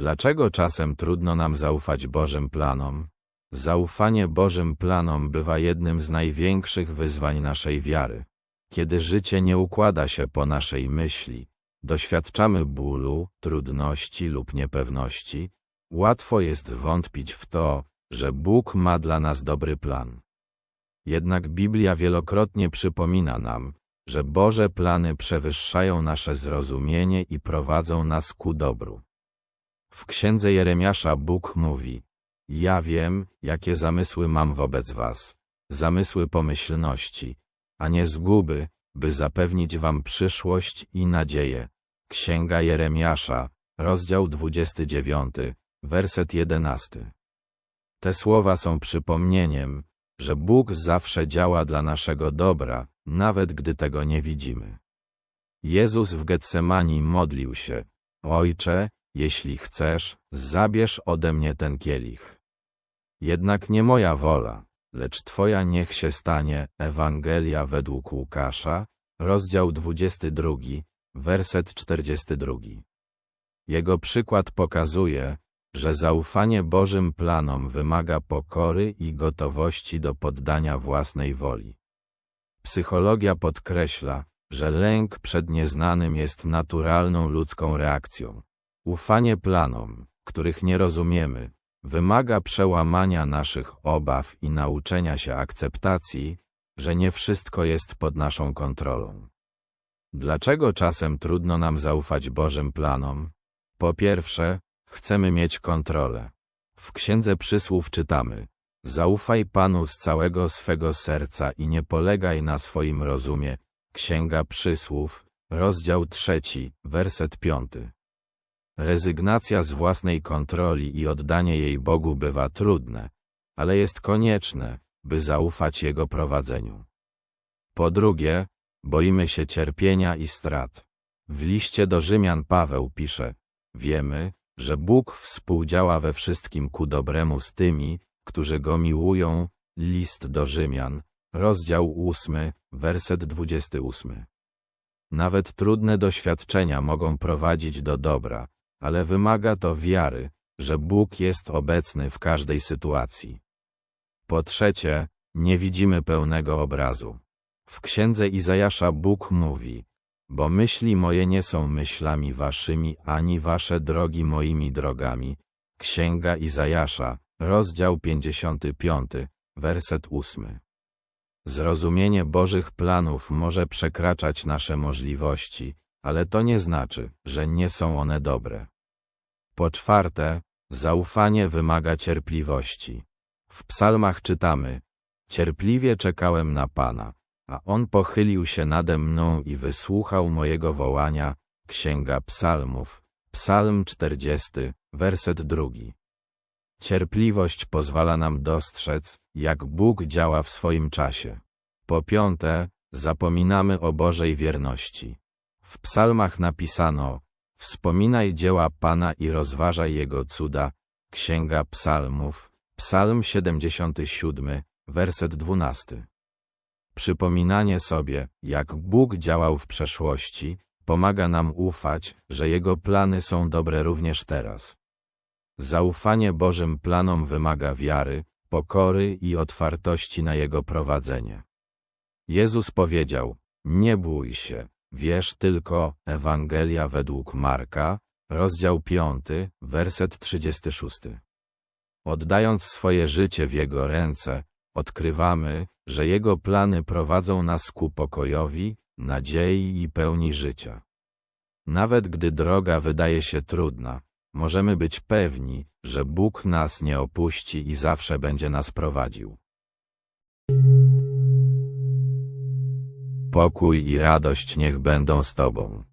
Dlaczego czasem trudno nam zaufać Bożym planom? Zaufanie Bożym planom bywa jednym z największych wyzwań naszej wiary. Kiedy życie nie układa się po naszej myśli, doświadczamy bólu, trudności lub niepewności, łatwo jest wątpić w to, że Bóg ma dla nas dobry plan. Jednak Biblia wielokrotnie przypomina nam, że Boże plany przewyższają nasze zrozumienie i prowadzą nas ku dobru. W księdze Jeremiasza Bóg mówi: Ja wiem, jakie zamysły mam wobec was, zamysły pomyślności, a nie zguby, by zapewnić wam przyszłość i nadzieję. Księga Jeremiasza, rozdział 29, werset 11. Te słowa są przypomnieniem, że Bóg zawsze działa dla naszego dobra, nawet gdy tego nie widzimy. Jezus w Getsemani modlił się, Ojcze, jeśli chcesz, zabierz ode mnie ten kielich. Jednak nie moja wola, lecz Twoja niech się stanie. Ewangelia według Łukasza, rozdział 22, werset 42. Jego przykład pokazuje, że zaufanie Bożym planom wymaga pokory i gotowości do poddania własnej woli. Psychologia podkreśla, że lęk przed nieznanym jest naturalną ludzką reakcją. Ufanie planom, których nie rozumiemy, wymaga przełamania naszych obaw i nauczenia się akceptacji, że nie wszystko jest pod naszą kontrolą. Dlaczego czasem trudno nam zaufać Bożym planom? Po pierwsze, chcemy mieć kontrolę. W Księdze Przysłów czytamy: Zaufaj Panu z całego swego serca i nie polegaj na swoim rozumie. Księga Przysłów, rozdział trzeci, werset piąty. Rezygnacja z własnej kontroli i oddanie jej Bogu bywa trudne, ale jest konieczne, by zaufać Jego prowadzeniu. Po drugie, boimy się cierpienia i strat. W liście do Rzymian Paweł pisze, wiemy, że Bóg współdziała we wszystkim ku dobremu z tymi, którzy Go miłują. List do Rzymian, rozdział 8, werset 28. Nawet trudne doświadczenia mogą prowadzić do dobra, ale wymaga to wiary, że Bóg jest obecny w każdej sytuacji. Po trzecie, nie widzimy pełnego obrazu. W księdze Izajasza Bóg mówi, bo myśli moje nie są myślami waszymi, ani wasze drogi moimi drogami. Księga Izajasza, rozdział 55, werset 8. Zrozumienie Bożych planów może przekraczać nasze możliwości, ale to nie znaczy, że nie są one dobre. Po czwarte, zaufanie wymaga cierpliwości. W psalmach czytamy, cierpliwie czekałem na Pana, a On pochylił się nade mną i wysłuchał mojego wołania. Księga Psalmów, Psalm 40, werset drugi. Cierpliwość pozwala nam dostrzec, jak Bóg działa w swoim czasie. Po piąte, zapominamy o Bożej wierności. W psalmach napisano, wspominaj dzieła Pana i rozważaj Jego cuda. Księga Psalmów, Psalm 77, werset 12. Przypominanie sobie, jak Bóg działał w przeszłości, pomaga nam ufać, że Jego plany są dobre również teraz. Zaufanie Bożym planom wymaga wiary, pokory i otwartości na Jego prowadzenie. Jezus powiedział, nie bój się, wierz tylko, Ewangelia według Marka, rozdział 5, werset 36. Oddając swoje życie w Jego ręce, odkrywamy, że Jego plany prowadzą nas ku pokojowi, nadziei i pełni życia. Nawet gdy droga wydaje się trudna, możemy być pewni, że Bóg nas nie opuści i zawsze będzie nas prowadził. Pokój i radość niech będą z Tobą.